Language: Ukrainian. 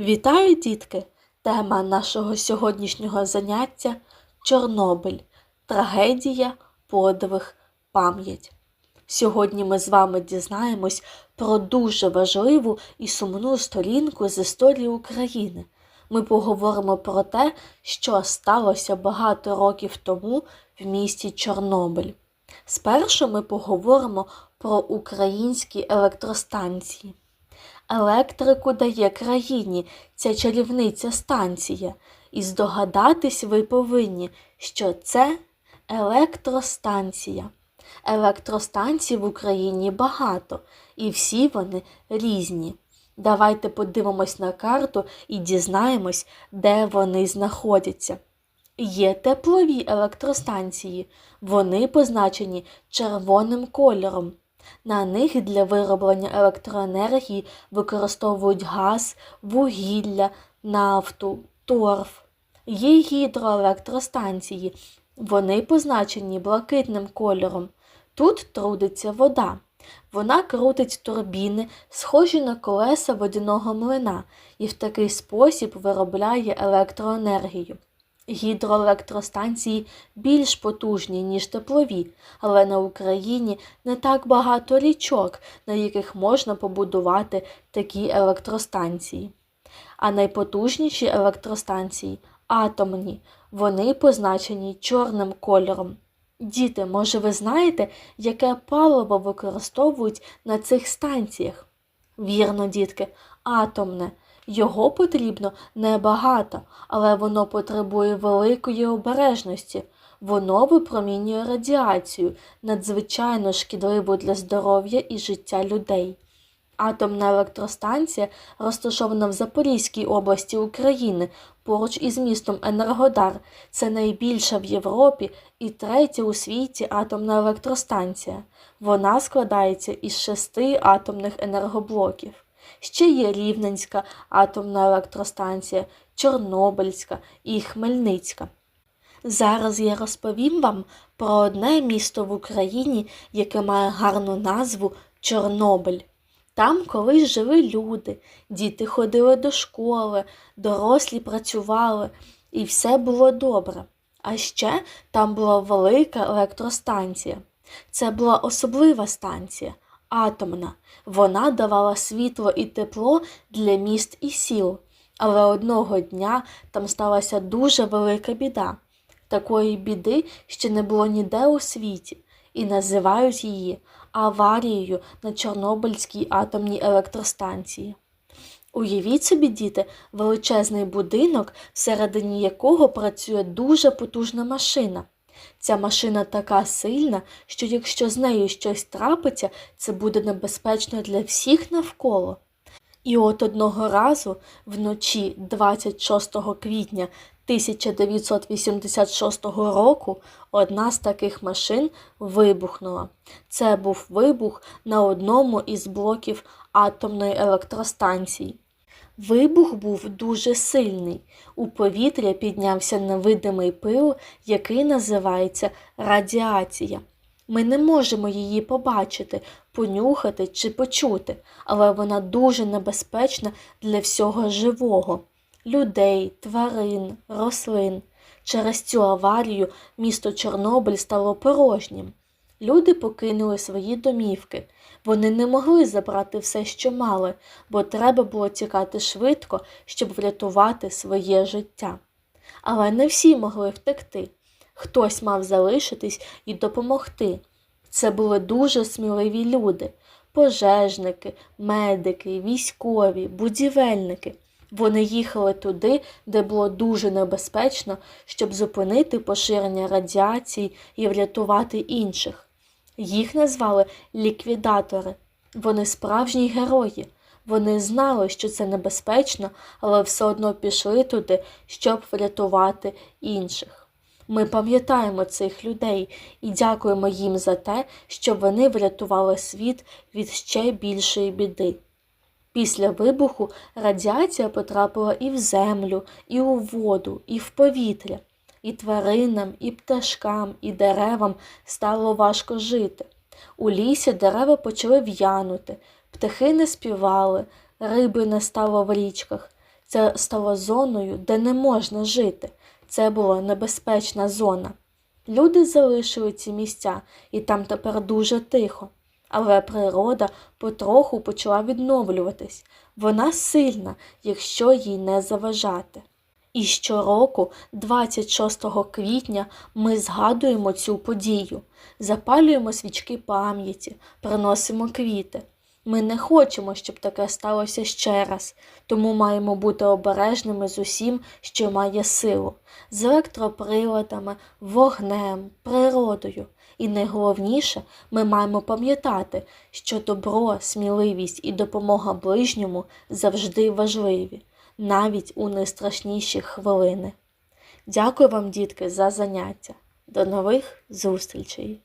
Вітаю, дітки! Тема нашого сьогоднішнього заняття Чорнобиль. Трагедія, подвиг, пам'ять. Сьогодні ми з вами дізнаємось про дуже важливу і сумну сторінку з історії України. Ми поговоримо про те, що сталося багато років тому в місті Чорнобиль. Спершу ми поговоримо про українські електростанції. Електрику дає країні ця чарівниця станція, і здогадатись ви повинні, що це електростанція. Електростанцій в Україні багато, і всі вони різні. Давайте подивимось на карту і дізнаємось, де вони знаходяться. Є теплові електростанції, вони позначені червоним кольором. На них для вироблення електроенергії використовують газ, вугілля, нафту, торф. Є гідроелектростанції. Вони позначені блакитним кольором. Тут трудиться вода. Вона крутить турбіни, схожі на колеса водяного млина, і в такий спосіб виробляє електроенергію. Гідроелектростанції більш потужні, ніж теплові, але на Україні не так багато річок, на яких можна побудувати такі електростанції. А найпотужніші електростанції атомні, вони позначені чорним кольором. Діти, може, ви знаєте, яке паливо використовують на цих станціях? Вірно, дітки, атомне. Його потрібно небагато, але воно потребує великої обережності. Воно випромінює радіацію, надзвичайно шкідливу для здоров'я і життя людей. Атомна електростанція розташована в Запорізькій області України поруч із містом Енергодар. Це найбільша в Європі і третя у світі атомна електростанція. Вона складається із шести атомних енергоблоків. Ще є Рівненська атомна електростанція, Чорнобильська і Хмельницька. Зараз я розповім вам про одне місто в Україні, яке має гарну назву Чорнобиль. Там колись жили люди, діти ходили до школи, дорослі працювали, і все було добре. А ще там була велика електростанція. Це була особлива станція, атомна. Вона давала світло і тепло для міст і сіл. Але одного дня там сталася дуже велика біда. Такої біди ще не було ніде у світі, і називають її аварією на Чорнобильській атомній електростанції. Уявіть собі, діти, величезний будинок, всередині якого працює дуже потужна машина. Ця машина така сильна, що якщо з нею щось трапиться, це буде небезпечно для всіх навколо. І от одного разу, вночі 26 квітня 1986 року, одна з таких машин вибухнула. Це був вибух на одному із блоків атомної електростанції. Вибух був дуже сильний. У повітря піднявся невидимий пил, який називається радіація. Ми не можемо її побачити, понюхати чи почути, але вона дуже небезпечна для всього живого людей, тварин, рослин. Через цю аварію місто Чорнобиль стало порожнім. Люди покинули свої домівки. Вони не могли забрати все, що мали, бо треба було тікати швидко, щоб врятувати своє життя. Але не всі могли втекти. Хтось мав залишитись і допомогти. Це були дуже сміливі люди пожежники, медики, військові, будівельники. Вони їхали туди, де було дуже небезпечно, щоб зупинити поширення радіації і врятувати інших. Їх назвали ліквідатори. Вони справжні герої. Вони знали, що це небезпечно, але все одно пішли туди, щоб врятувати інших. Ми пам'ятаємо цих людей і дякуємо їм за те, що вони врятували світ від ще більшої біди. Після вибуху радіація потрапила і в землю, і у воду, і в повітря. І тваринам, і пташкам, і деревам стало важко жити. У лісі дерева почали в'янути, птахи не співали, риби не стало в річках. Це стало зоною, де не можна жити. Це була небезпечна зона. Люди залишили ці місця, і там тепер дуже тихо. Але природа потроху почала відновлюватись. Вона сильна, якщо їй не заважати. І щороку, 26 квітня, ми згадуємо цю подію, запалюємо свічки пам'яті, приносимо квіти. Ми не хочемо, щоб таке сталося ще раз, тому маємо бути обережними з усім, що має силу, з електроприладами, вогнем, природою. І найголовніше, ми маємо пам'ятати, що добро, сміливість і допомога ближньому завжди важливі, навіть у найстрашніші хвилини. Дякую вам, дітки, за заняття. До нових зустрічей!